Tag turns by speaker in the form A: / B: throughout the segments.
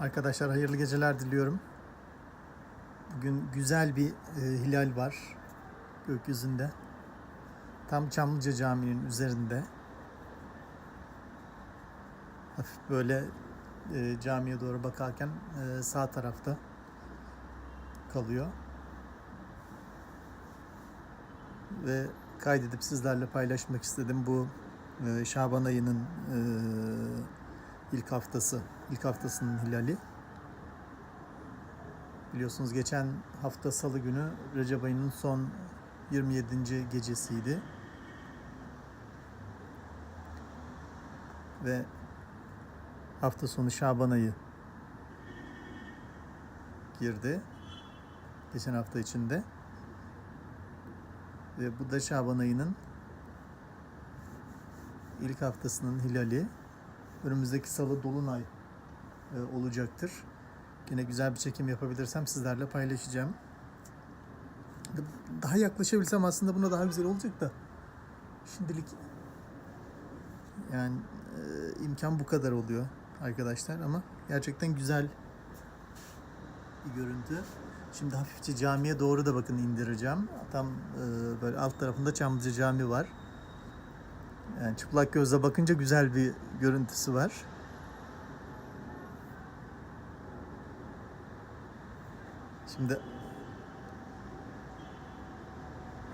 A: Arkadaşlar hayırlı geceler diliyorum. Bugün güzel bir e, hilal var gökyüzünde. Tam Çamlıca Camii'nin üzerinde. Hafif böyle e, camiye doğru bakarken e, sağ tarafta kalıyor. Ve kaydedip sizlerle paylaşmak istedim bu e, Şaban ayının e, ilk haftası, ilk haftasının hilali. Biliyorsunuz geçen hafta salı günü Recep ayının son 27. gecesiydi. Ve hafta sonu Şaban ayı girdi. Geçen hafta içinde. Ve bu da Şaban ayının ilk haftasının hilali. Önümüzdeki salı Dolunay e, olacaktır. Yine güzel bir çekim yapabilirsem sizlerle paylaşacağım. Daha yaklaşabilsem aslında buna daha güzel olacak da. Şimdilik yani e, imkan bu kadar oluyor arkadaşlar ama gerçekten güzel bir görüntü. Şimdi hafifçe camiye doğru da bakın indireceğim. Tam e, böyle alt tarafında Çamlıca Cami var. Yani çıplak gözle bakınca güzel bir görüntüsü var. Şimdi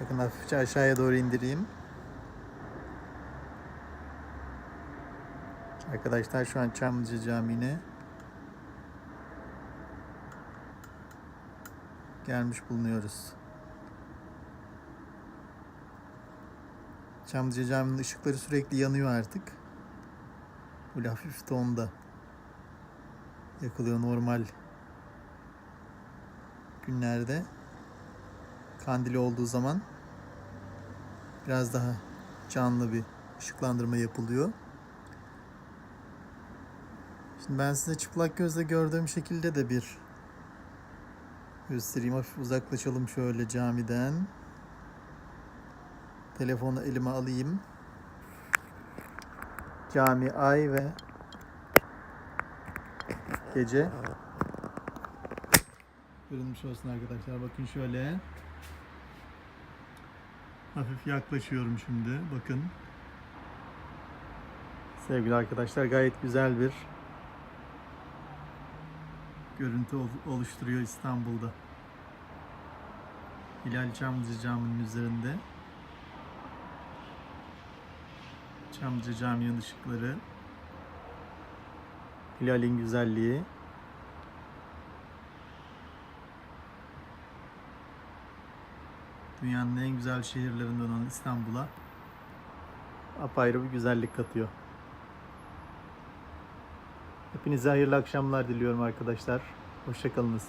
A: bakın hafifçe aşağıya doğru indireyim. Arkadaşlar şu an Çamlıca Camii'ne gelmiş bulunuyoruz. Çamlıca Camii'nin ışıkları sürekli yanıyor artık. Böyle hafif tonda yakılıyor normal günlerde. Kandili olduğu zaman biraz daha canlı bir ışıklandırma yapılıyor. Şimdi ben size çıplak gözle gördüğüm şekilde de bir göstereyim. Hafif uzaklaşalım şöyle camiden. Telefonu elime alayım. Cami, ay ve gece görünmüş olsun arkadaşlar. Bakın şöyle. Hafif yaklaşıyorum şimdi. Bakın. Sevgili arkadaşlar gayet güzel bir görüntü ol- oluşturuyor İstanbul'da. Hilal Çamlıca Camii'nin üzerinde. Çamlıca Camii'nin ışıkları. Hilal'in güzelliği. Dünyanın en güzel şehirlerinden olan İstanbul'a apayrı bir güzellik katıyor. Hepinize hayırlı akşamlar diliyorum arkadaşlar. Hoşçakalınız.